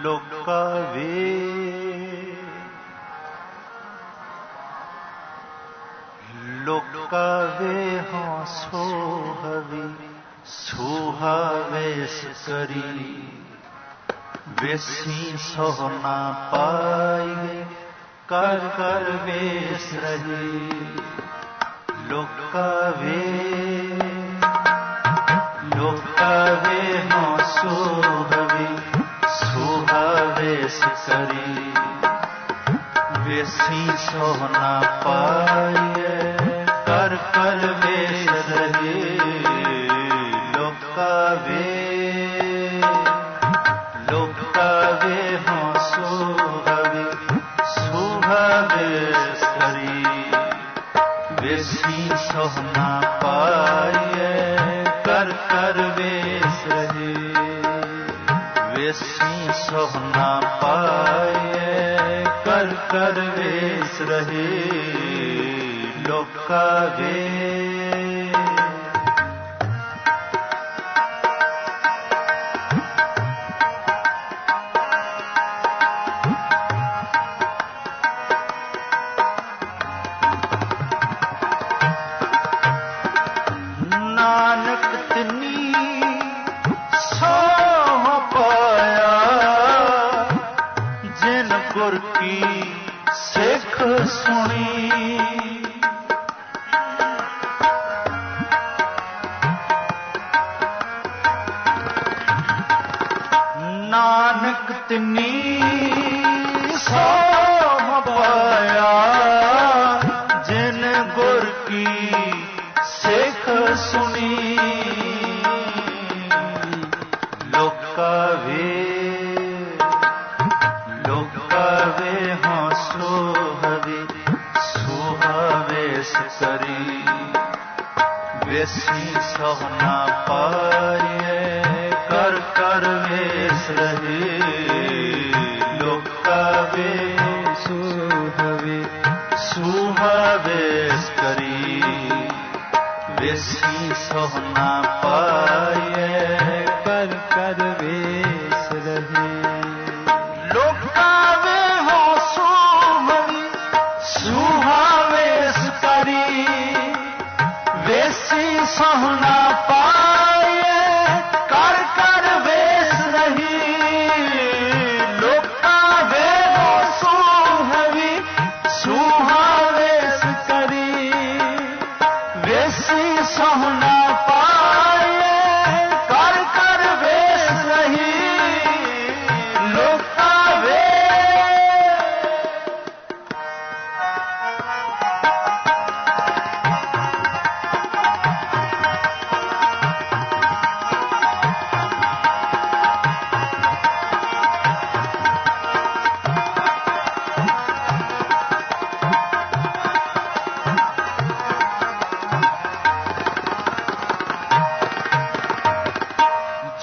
ਲੋਕਾ ਵੇ। ਲੋਕਾ ਵੇ ਹਾਂ ਸੋਹਵੀ ਸੁਹਾਵੇਸ ਕਰੀ। ਵੇਸੀ ਸੋਹਣਾ ਪਾਈਏ ਕਰ ਕਰ ਵੇਸ ਰਹੀ। ਲੋਕਾ ਵੇ ਹਾਂ ਸੋਹਵੀ। ਕਰੀ। ਵੇਸੀ ਸੋਹਣਾ ਪਾਈਏ ਕਰ ਕਰ ਵੇਸ ਰਹੇ, ਲੋਕਾ ਵੇ। ਲੋਕਾ ਵੇ ਹਾਂ ਸੋਹਵੀ ਸੁਹਾਵੇਸ ਕਰੀ। ਵੇਸੀ ਸੋਹਣਾ ਪਾਈਏ ਵੇਸੀ ਸੋਹਣਾ ਪਾਈਏ ਕਰ ਕਰ ਵੇਸ ਰਹੇ ਲੋਕਾ ਵੇ ਨਾਨਕ ਤਨੀ ਸੋਹ ਪਾਇਆ, ਜਿਨ ਗੁਰ ਕੀ ਸਿੱਖ ਸੁਣੀ। ਲੋਕਾ ਵੇ ਲੋਕਾ ਵੇ ਹਾਂ ਸੋਹਵੇ ਸੁਹਾਵੇਸ ਵੇਸੀ ਸੋਹਣਾ ਪਾਈਏ ਸੁਹਾਵੇਸ ਕਰੀ ਵੇਸੀ ਸੋਹਣਾ ਪਾਈਏ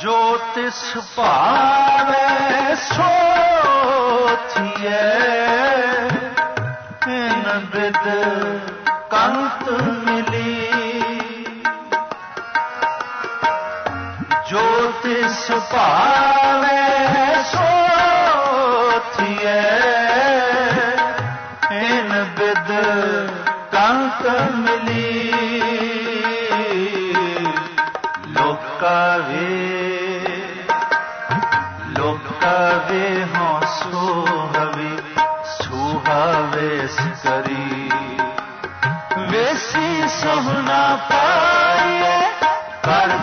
ਜੋ ਤਿਸ ਭਾਵੇ ਸੋਥੀਏ ਇਨ ਬਿਦ ਕੰਤ ਮਿਲੀ। ਜੋ ਤਿਸ ਭਾਵੇ ਸੋਥੀਏ ਇਨ ਬਿਦ ਕੰਤ ਮਿਲੀ। ਲੋਕਾ ਵੇ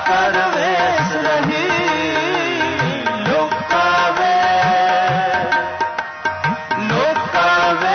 ਕਰ ਕਰ ਵੇਸ ਰਹੀ ਲੋਕਾ ਵੇ ਲੋਕਾ ਵੇ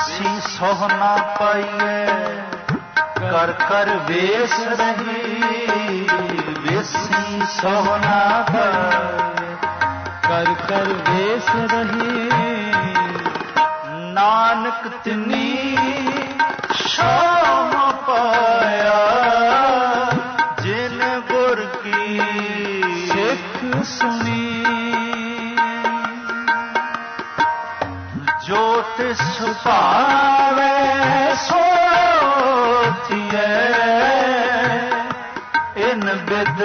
ਵੇਸੀ ਸੋਹਣਾ ਪਾਈਏ। ਕਰ ਕਰ ਵੇਸ ਰਹੀ, ਵੇਸੀ ਸੋਹਣਾ ਪਾਈਏ। ਕਰ ਕਰ ਵੇਸ ਰਹੀ, ਨਾਨਕ ਤਿਨੀ ਸ਼ਾਮ ਭਾਵੇ ਸੋ ਇਨ ਬਿਦ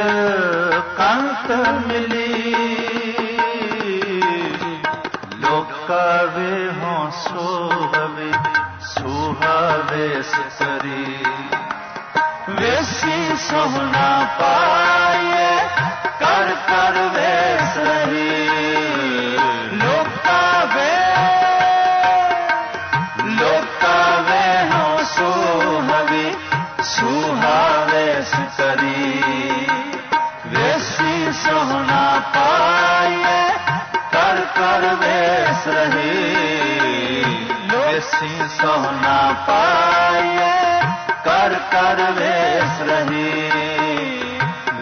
ਕੰਤ ਮਿਲੀ। ਲੋਕਾ ਵੇ ਹੋਂ ਸੋਹਵੇ, ਸੁਹਾਵੇ ਸਤਰੀ ਵੇਸੀ ਸੋਹਣਾ ਪਾਏ ਸਤਰੀ ਵੇਸੀ ਸੋਹਣਾ ਪਾਏ ਕਰ ਕਰ ਵੇਸ ਰਹੀ ਵੇਸੀ ਸੋਹਣਾ ਪਾਏ ਕਰ ਕਰ ਵੇਸ ਰਹੀ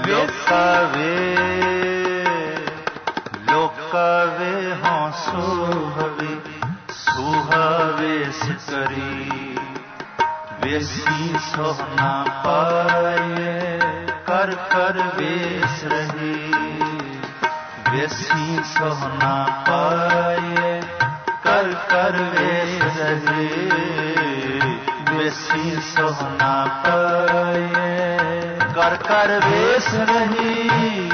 ਲੋਕਾ ਵੇ ਲੋਕਾ ਵੇ ਹੋਂ ਸੁਹਵੇ ਸੁਹਾਵੇ ਕਰੀ ਵੇਸੀ ਸੋਹਣਾ ਪਾਏ ਕਰ ਕਰ ਵੇਸ ਰਹੀ। ਵੇਸੀ ਸੋਹਣਾ ਪਾਏ ਕਰ ਕਰ ਵੇਸ ਰਹੀ। ਵੇਸੀ ਸੋਹਣਾ ਪਾਏ ਕਰ ਕਰ ਵੇਸ ਰਹੀ।